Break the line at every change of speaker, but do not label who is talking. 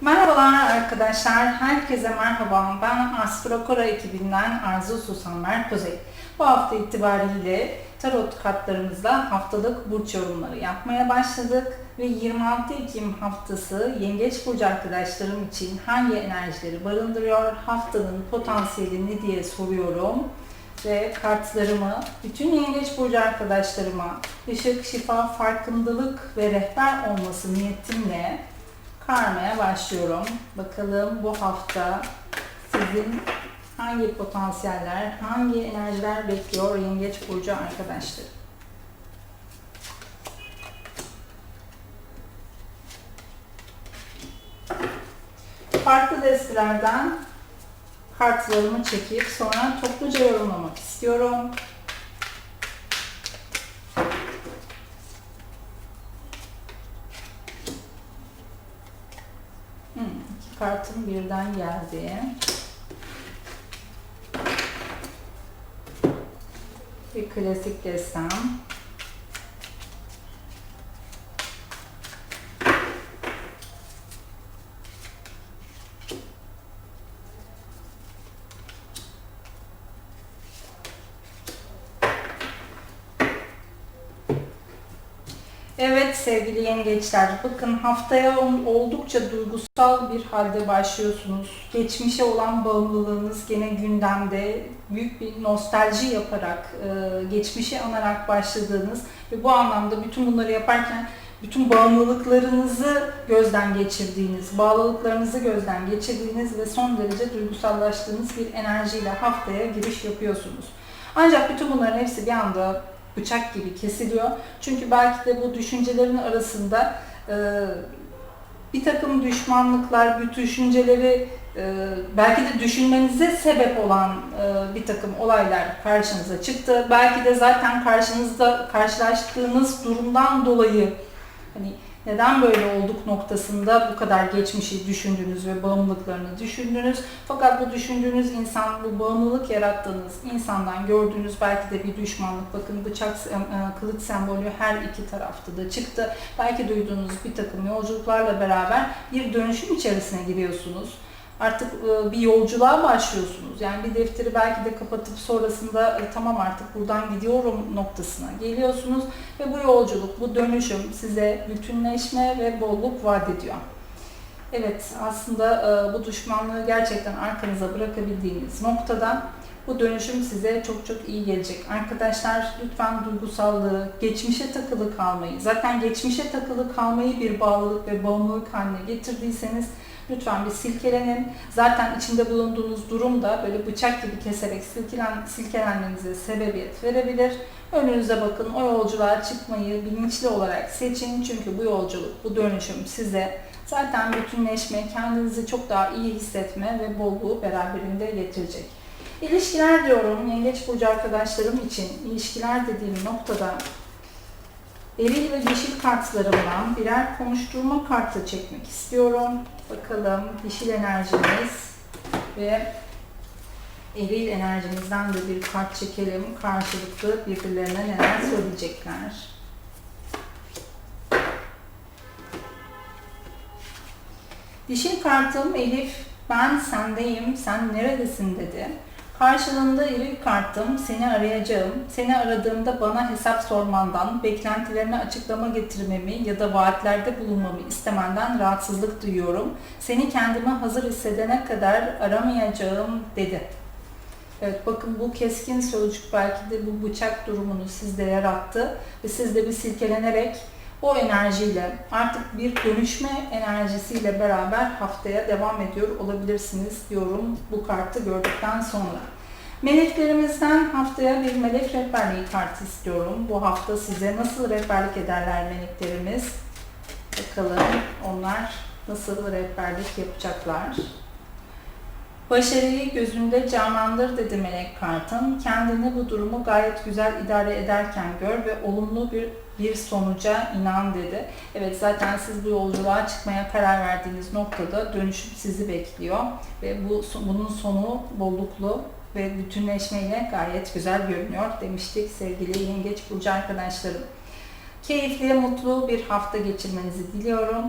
Merhabalar arkadaşlar, herkese merhaba. Ben Astrokora ekibinden Arzu Susanmer Kuzey. Bu hafta itibariyle tarot kartlarımızla haftalık burç yorumları yapmaya başladık. Ve 26 Ekim haftası Yengeç Burcu arkadaşlarım için hangi enerjileri barındırıyor, haftanın potansiyeli ne diye soruyorum. Ve kartlarımı bütün Yengeç Burcu arkadaşlarıma ışık, şifa, farkındalık ve rehber olması niyetimle karmaya başlıyorum. Bakalım bu hafta sizin hangi potansiyeller, hangi enerjiler bekliyor Yengeç Burcu arkadaşlar. Farklı destelerden kartlarımı çekip sonra topluca yorumlamak istiyorum. İki kartım birden geldi. Bir klasik destem. Evet sevgili yengeçler, bakın haftaya oldukça duygusal bir halde başlıyorsunuz. Geçmişe olan bağımlılığınız gene gündemde büyük bir nostalji yaparak, e, geçmişi anarak başladığınız ve bu anlamda bütün bunları yaparken bütün bağımlılıklarınızı gözden geçirdiğiniz, bağlılıklarınızı gözden geçirdiğiniz ve son derece duygusallaştığınız bir enerjiyle haftaya giriş yapıyorsunuz. Ancak bütün bunların hepsi bir anda bıçak gibi kesiliyor. Çünkü belki de bu düşüncelerin arasında e, bir takım düşmanlıklar, bu düşünceleri e, belki de düşünmenize sebep olan e, bir takım olaylar karşınıza çıktı. Belki de zaten karşınızda karşılaştığınız durumdan dolayı hani neden böyle olduk noktasında bu kadar geçmişi düşündünüz ve bağımlılıklarını düşündünüz. Fakat bu düşündüğünüz insan, bu bağımlılık yarattığınız insandan gördüğünüz belki de bir düşmanlık, bakın bıçak, e, kılıç sembolü her iki tarafta da çıktı. Belki duyduğunuz bir takım yolculuklarla beraber bir dönüşüm içerisine giriyorsunuz artık e, bir yolculuğa başlıyorsunuz. Yani bir defteri belki de kapatıp sonrasında e, tamam artık buradan gidiyorum noktasına geliyorsunuz ve bu yolculuk, bu dönüşüm size bütünleşme ve bolluk vaat ediyor. Evet aslında e, bu düşmanlığı gerçekten arkanıza bırakabildiğiniz noktada bu dönüşüm size çok çok iyi gelecek. Arkadaşlar lütfen duygusallığı, geçmişe takılı kalmayı, zaten geçmişe takılı kalmayı bir bağlılık ve bağımlılık haline getirdiyseniz Lütfen bir silkelenin. Zaten içinde bulunduğunuz durum da böyle bıçak gibi keserek silkelen, silkelenmenize sebebiyet verebilir. Önünüze bakın, o yolculuğa çıkmayı bilinçli olarak seçin. Çünkü bu yolculuk, bu dönüşüm size zaten bütünleşme, kendinizi çok daha iyi hissetme ve bolluğu beraberinde getirecek. İlişkiler diyorum, Yengeç Burcu arkadaşlarım için ilişkiler dediğim noktada eril ve dişil kartlarımdan birer konuşturma kartı çekmek istiyorum. Bakalım dişil enerjimiz ve eril enerjimizden de bir kart çekelim. Karşılıklı birbirlerine neler söyleyecekler. Dişil kartım Elif, ben sendeyim, sen neredesin dedi. Karşılığında iri kartım, seni arayacağım, seni aradığımda bana hesap sormandan, beklentilerine açıklama getirmemi ya da vaatlerde bulunmamı istemenden rahatsızlık duyuyorum. Seni kendime hazır hissedene kadar aramayacağım dedi. Evet bakın bu keskin sözcük belki de bu bıçak durumunu sizde yarattı ve siz de bir silkelenerek o enerjiyle artık bir dönüşme enerjisiyle beraber haftaya devam ediyor olabilirsiniz diyorum bu kartı gördükten sonra. Meleklerimizden haftaya bir melek rehberliği kartı istiyorum. Bu hafta size nasıl rehberlik ederler meleklerimiz? Bakalım onlar nasıl rehberlik yapacaklar. Başarıyı gözünde canlandır dedi melek kartın. Kendini bu durumu gayet güzel idare ederken gör ve olumlu bir bir sonuca inan dedi. Evet zaten siz bu yolculuğa çıkmaya karar verdiğiniz noktada dönüşüm sizi bekliyor ve bu bunun sonu bolluklu ve bütünleşmeyle gayet güzel görünüyor demiştik sevgili Yengeç Burcu arkadaşlarım. Keyifli, mutlu bir hafta geçirmenizi diliyorum.